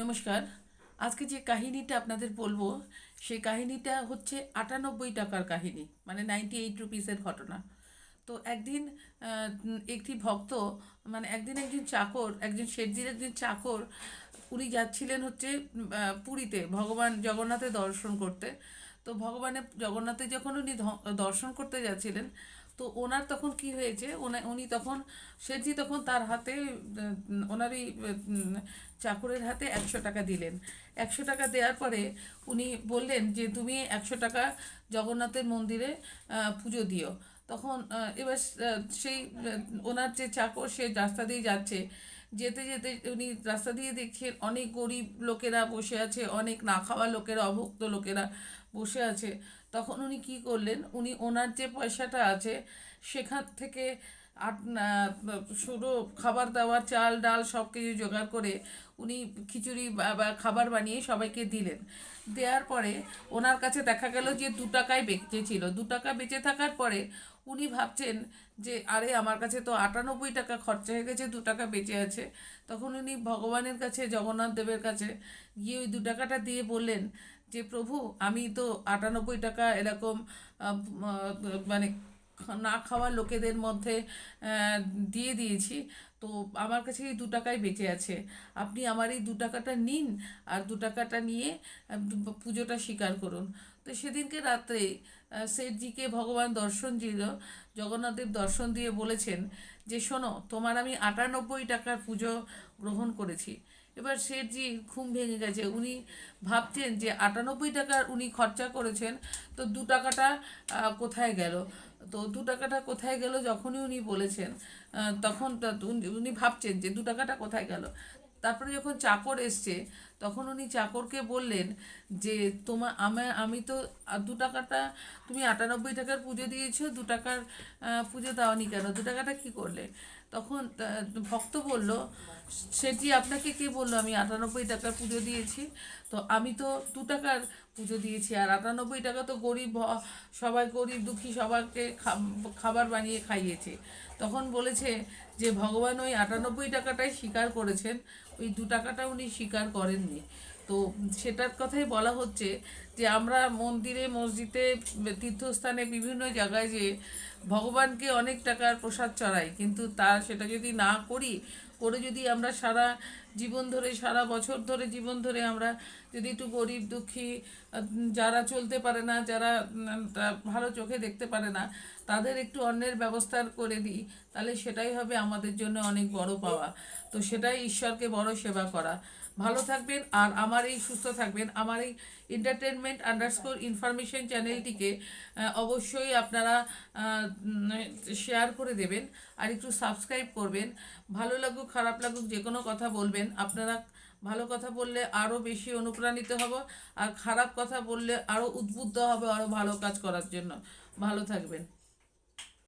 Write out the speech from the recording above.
নমস্কার। আজকে যে কাহিনীটা আপনাদের বলব, সেই কাহিনীটা হচ্ছে আটানব্বই টাকার কাহিনী মানে নাইনটি এইট রুপিসের ঘটনা। তো একদিন একটি ভক্ত মানে একদিন একজন চাকর, একজন শেঠজির একজন চাকর, উনি যাচ্ছিলেন হচ্ছে পুরীতে ভগবান জগন্নাথের দর্শন করতে। তো ভগবানের জগন্নাথের যখন উনি দর্শন করতে যাচ্ছিলেন তো ওনার তখন কি হয়েছে? উনি তখন, শেঠজি তখন তার হাতে ওনারই চাকরের হাতে একশো টাকা দিলেন। একশো টাকা দেওয়ার পরে উনি বললেন যে, তুমি একশো টাকা জগন্নাথের মন্দিরে পুজো দিও। তখন এবার সেই ওনার যে চাকর, সে রাস্তা দিয়ে যাচ্ছে। যেতে যেতে উনি রাস্তা দিয়ে দেখছেন অনেক গরিব লোকেরা বসে আছে, অনেক না খাওয়া লোকেরা, অভুক্ত লোকেরা বসে আছে। তখন উনি কি করলেন, উনি ওনার যে পয়সাটা আছে, সেখান থেকে আট শুধু খাবার দাবার, চাল, ডাল সব কিছু জোগাড় করে উনি খিচুড়ি বা খাবার বানিয়ে সবাইকে দিলেন। দেওয়ার পরে ওনার কাছে দেখা গেল যে দু টাকায় বেঁচে ছিল। দু টাকা বেঁচে থাকার পরে উনি ভাবছেন যে, আরে, আমার কাছে তো আটানব্বই টাকা খরচা হয়ে গেছে, দু টাকা বেঁচে আছে। তখন উনি ভগবানের কাছে, জগন্নাথ দেবের কাছে গিয়ে ওই দু টাকাটা দিয়ে বললেন যে প্রভু, আমি তো আটানব্বই টাকা এরকম মানে না খাওয়া লোকেদের মধ্যে দিয়ে দিয়েছি। তো আমার কাছে এই দু টাকাই বেঁচে আছে। আপনি আমার এই দু টাকাটা নিন আর দু টাকাটা নিয়ে পুজোটা স্বীকার করুন। তো সেদিনকে রাত্রে শেঠজিকে ভগবান দর্শন দিল, জগন্নাথদেব দর্শন দিয়ে বলেছেন যে, শোনো, তোমার আমি আটানব্বই টাকার পুজো গ্রহণ করেছি। এবার শেঠজি ঘুম ভেঙে গেছে। উনি ভাবছেন যে আটানব্বই টাকার উনি খরচা করেছেন, তো দু টাকাটা কোথায় গেল? তো দু টাকাটা কোথায় গেল যখনই উনি বলেছেন তখন উনি ভাবছেন যে দু টাকাটা কোথায় গেল? তারপরে যখন চাকর এসছে, তখন উনি চাকরকে বললেন যে তোমার আমার আমি তো দু টাকাটা, তুমি আটানব্বই টাকার পুজো দিয়েছ, দু টাকার পুজো দাওনি কেন? দু টাকাটা কি করলে? তখন ভক্ত বলল, সেটি আপনাকে কে বলল? আমি আটানব্বই টাকার পুজো দিয়েছি। তো আমি তো দু টাকার পুজো দিয়েছি, আর আটানব্বই টাকা তো গরিব সবাই গরিব দুঃখী সবাইকে খাবার বানিয়ে খাইয়েছে। তখন বলেছে যে, ভগবান ওই আটানব্বই টাকাটাই স্বীকার করেছেন, ওই দু টাকাটা উনি স্বীকার করেননি। তো সেটার কথাই বলা হচ্ছে যে, আমরা মন্দিরে, মসজিদে, তীর্থস্থানে বিভিন্ন জায়গায় যে ভগবানকে অনেক টাকার প্রসাদ চড়াই, কিন্তু তার সেটা যদি না করি, করে যদি আমরা সারা জীবন ধরে, সারা বছর ধরে জীবন ধরে আমরা যদি একটু গরিব, দুঃখী যারা চলতে পারে না, যারা তা- ভালো চোখে দেখতে পারে না, তাদের একটু অন্যের ব্যবস্থা করে দিই, তাহলে সেটাই হবে আমাদের জন্য অনেক বড় পাওয়া। তো সেটাই ঈশ্বরকে বড় সেবা করা। ভালো থাকবেন আর আমার এই সুস্থ থাকবেন। আমার এই এন্টারটেনমেন্ট আন্ডারস্কোর ইনফরমেশন চ্যানেলটিকে অবশ্যই আপনারা শেয়ার করে দেবেন আর একটু সাবস্ক্রাইব করবেন। ভালো লাগুক, খারাপ লাগুক, যে কোনো কথা বলবেন। আপনারা ভালো কথা বললে আরও বেশি অনুপ্রাণিত হব আর খারাপ কথা বললে আরও উদ্বুদ্ধ হবে আরও ভালো কাজ করার জন্য। ভালো থাকবেন।